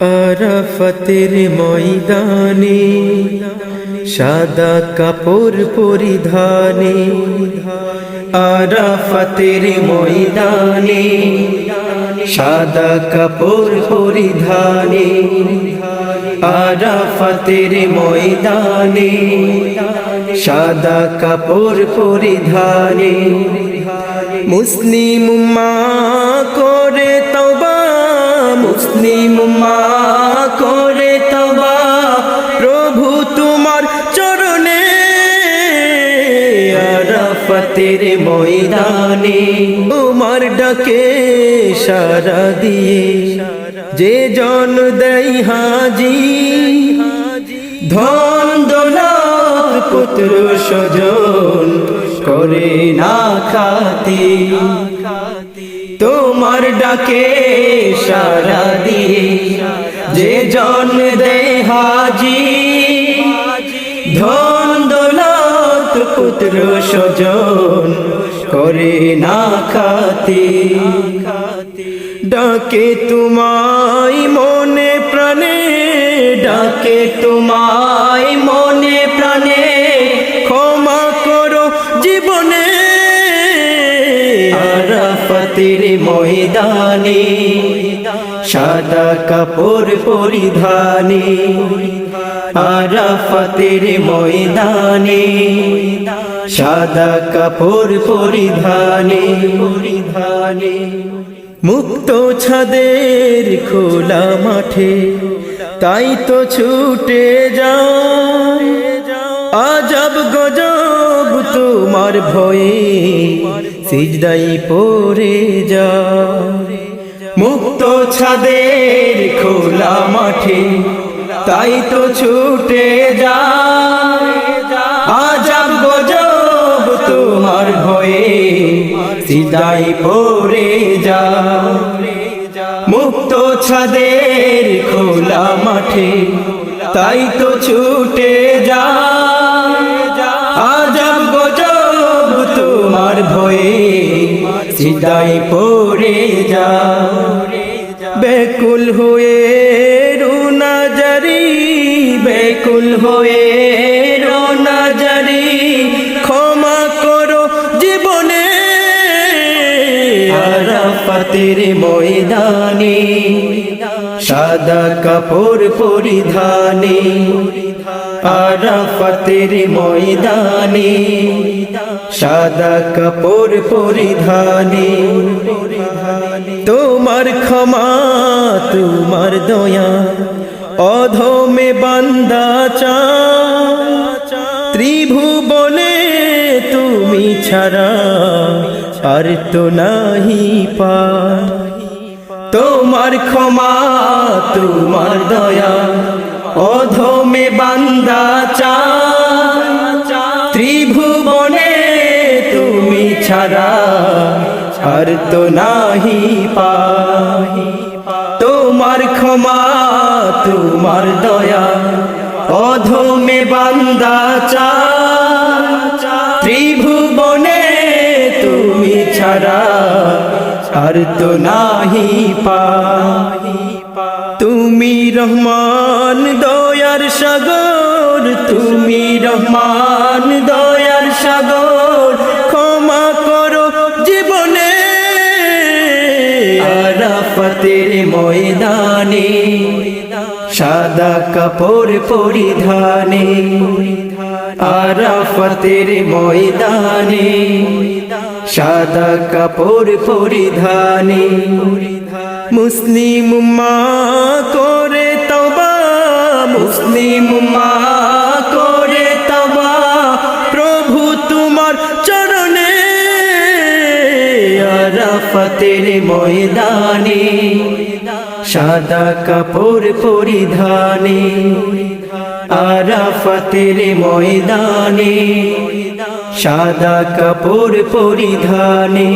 আরাফতের ময়দানে, সাদা কাপড় পরিধানে, আরাফতের ময়দানে, সাদা কাপড় পরিধানে, আরাফতের ময়দানে, সাদা কাপড় পরিধানে। মুসলিম মা করে তবা মুসলিম মা আরাফতের ময়দানে তোমার ডাকে সারা দিয়ে, যে জন দেই হাজি, ধন দৌলত পুত্র স্বজন করে না খাতি। তোমার ডাকে সারা দিয়ে, যে জন দে হাজি, ধন পুত্র স্বজন করে না খাতি। ডাকে তোমায় মনে প্রাণে, ডাকে তোমায় মনে প্রাণে, ক্ষমা করো জীবনে। আরাফতের ময়দানে, সাদা কাপড় পরিধানে, আরাফতের ময়দানে সাদা কাপড় পরিধানে। পরিধানে। মুক্ত ছাদের খোলা মাঠে। তাই তো ছুটে যাও আজব গজব তোমার ভয়ে। সিজদাই পরে যা মুক্ত ছাদের খোলা মাঠে। তাই তো ছুটে যা সিদাই পড়ে যা। মুক্ত ছাদের খোলা মাঠে, তাই তো ছুটে যা। আজব গজব তোমার সিদাই পড়ে যা। বেকুল হয়ে রুনা জারি, বেকুল হয়ে আরাফাতের ময়দানে, সাদা কাপড় পরিধানে, আরাফাতের ময়দানে, সাদা কাপড় পরিধানে। তোমার ক্ষমা, তোমার দয়া, অধমে বান্দা চা ত্রিভুবনে তুমি ছাড়া আর তো নাহি পা তোমার ক্ষমা, তোমার দয়া, অধমে বান্দা চা ত্রিভুবনে তুমি ছাড়া আর তো নাহি পা তোমার ক্ষমা, তোমার দয়া, অধমে বান্দা চা তুমি ছাড়া আর তো নাহি পা। তুমি রহমান দয়ার সাগর, তুমি রহমান দয়ার সাগর। ক্ষমা করো জীবনে আরাফতের ময়দানে, সাদা কাপড় পরিধানে, আরাফতের ময়দানে। সাদা কাপড় পরিধানে। মুসলিম মা করে তবা মুসলিম মা করে তবা প্রভু তোমার চরণে আরাফতের ময়দানে, সাদা কাপড় পরিধানে, আরাফতের ময়দানে। সাদা কাপড় পরিধানে।